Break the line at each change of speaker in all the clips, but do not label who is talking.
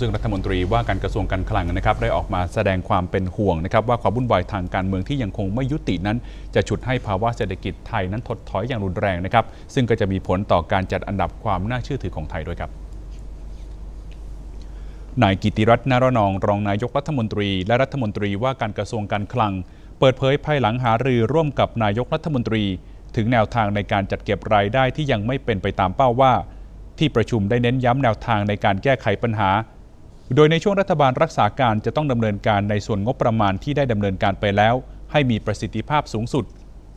ซึ่งรัฐมนตรีว่าการกระทรวงการคลังนะครับได้ออกมาแสดงความเป็นห่วงนะครับว่าความวุ่นวายทางการเมืองที่ยังคงไม่ยุตินั้น จะฉุดให้ภาวะเศรษฐกิจไทยนั้นถดถอยอย่างรุนแรงนะครับซึ่งก็จะมีผลต่อการจัดอันดับความน่าเชื่อถือของไทยด้วยครับนายกิติรัตน์นารนอง รองนายกรัฐมนตรี และรัฐมนตรีว่าการกระทรวงการคลัง เปิดเผยภายหลังหารือร่วมกับนายกรัฐมนตรี ถึงแนวทางในการจัดเก็บรายได้ที่ยังไม่เป็นไปตามเป้าว่า ที่ประชุมได้เน้นย้ำแนวทางในการแก้ไขปัญหา โดยในช่วงรัฐบาลรักษาการจะต้องดำเนินการในส่วนงบประมาณที่ได้ดำเนินการไปแล้ว ให้มีประสิทธิภาพสูงสุด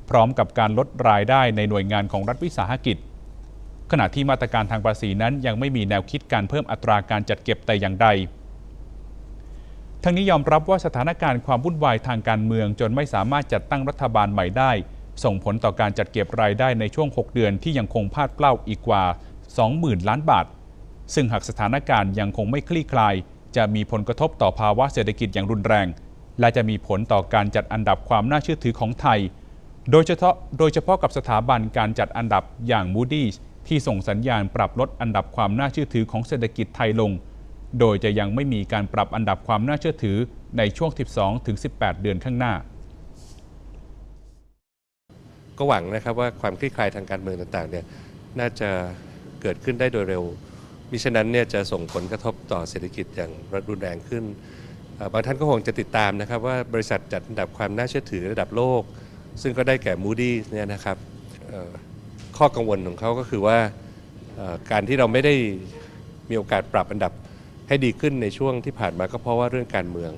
พร้อมกับการลดรายได้ในหน่วยงานของรัฐวิสาหกิจ ขณะที่มาตรการทางภาษีนั้นยังไม่มีแนวคิดการเพิ่มอัตราการจัดเก็บแต่อย่างใด ทั้งนี้ยอมรับว่าสถานการณ์ความวุ่นวายทางการเมืองจนไม่สามารถจัดตั้งรัฐบาลใหม่ได้ ส่งผลต่อการจัดเก็บรายได้ในช่วง 6 เดือนที่ยังคงพลาดเปล่าอีกกว่า 20,000 ล้านบาท ซึ่งหากสถานการณ์ยังคงไม่คลี่คลาย จะมีผลกระทบต่อภาวะเศรษฐกิจอย่างรุนแรง และจะมีผลต่อการจัดอันดับความน่าเชื่อถือของไทย โดยเฉพาะโดยเฉพาะกับสถาบันการจัดอันดับอย่าง Moody's ที่ส่งสัญญาณปรับลดอันดับความน่าเชื่อถือของเศรษฐกิจไทยลง โดยจะยังไม่มีการปรับอันดับความน่าเชื่อถือในช่วง 12-18 เดือนข้างหน้า
ก็หวังนะครับว่าความคลี่คลายทางการเมืองต่างๆเนี่ยน่าจะเกิดขึ้นได้โดยเร็ว มิฉะนั้นเนี่ยจะส่งผลกระทบต่อเศรษฐกิจอย่างรุนแรงขึ้น บางท่านก็คงจะติดตามนะครับว่าบริษัทจัดอันดับความน่าเชื่อถือระดับโลก ซึ่งก็ได้แก่ Moody's เนี่ยนะครับข้อกังวลของเขาก็คือว่าการที่เราไม่ได้มีโอกาสปรับอันดับให้ดีขึ้นในช่วงที่ผ่านมาก็เพราะว่าเรื่องการเมือง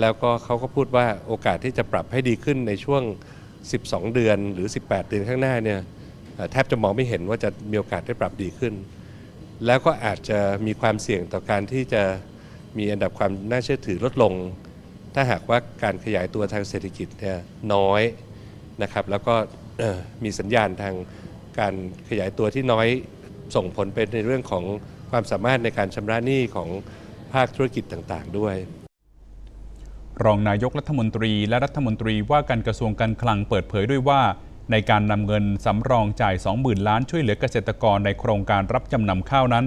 แล้วก็เขาก็พูดว่าโอกาสที่จะปรับให้ดีขึ้นในช่วง 12 เดือนหรือ 18 เดือนข้างหน้าเนี่ยแทบจะมองไม่เห็นว่าจะมีโอกาสได้ปรับดีขึ้น แล้วก็อาจจะมีความเสี่ยงต่อการที่จะมีอันดับความน่าเชื่อถือลดลง ถ้าหากว่าการขยายตัวทางเศรษฐกิจเนี่ยน้อยนะครับ แล้วก็มีสัญญาณทางการขยายตัวที่น้อยส่งผลไปในเรื่องของความสามารถในการชำระหนี้ของภาคธุรกิจต่างๆ ด้วย
รองนายกรัฐมนตรีและรัฐมนตรีว่าการกระทรวงการคลังเปิดเผยด้วยว่า ในการนำเงินสำรองจ่าย 20,000 ล้านช่วยเหลือเกษตรกรในโครงการรับจำนำข้าวนั้น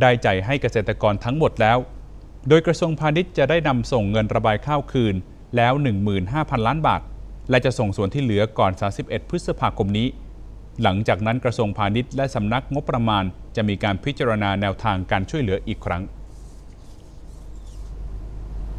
ได้จ่ายให้เกษตรกรทั้งหมดแล้ว โดยกระทรวงพาณิชย์จะได้นำส่งเงินระบายข้าวคืนแล้ว 15,000 ล้านบาท และจะส่งส่วนที่เหลือก่อน 31 พฤษภาคมนี้ หลังจากนั้นกระทรวงพาณิชย์และสำนักงบประมาณจะมีการพิจารณาแนวทางการช่วยเหลืออีกครั้ง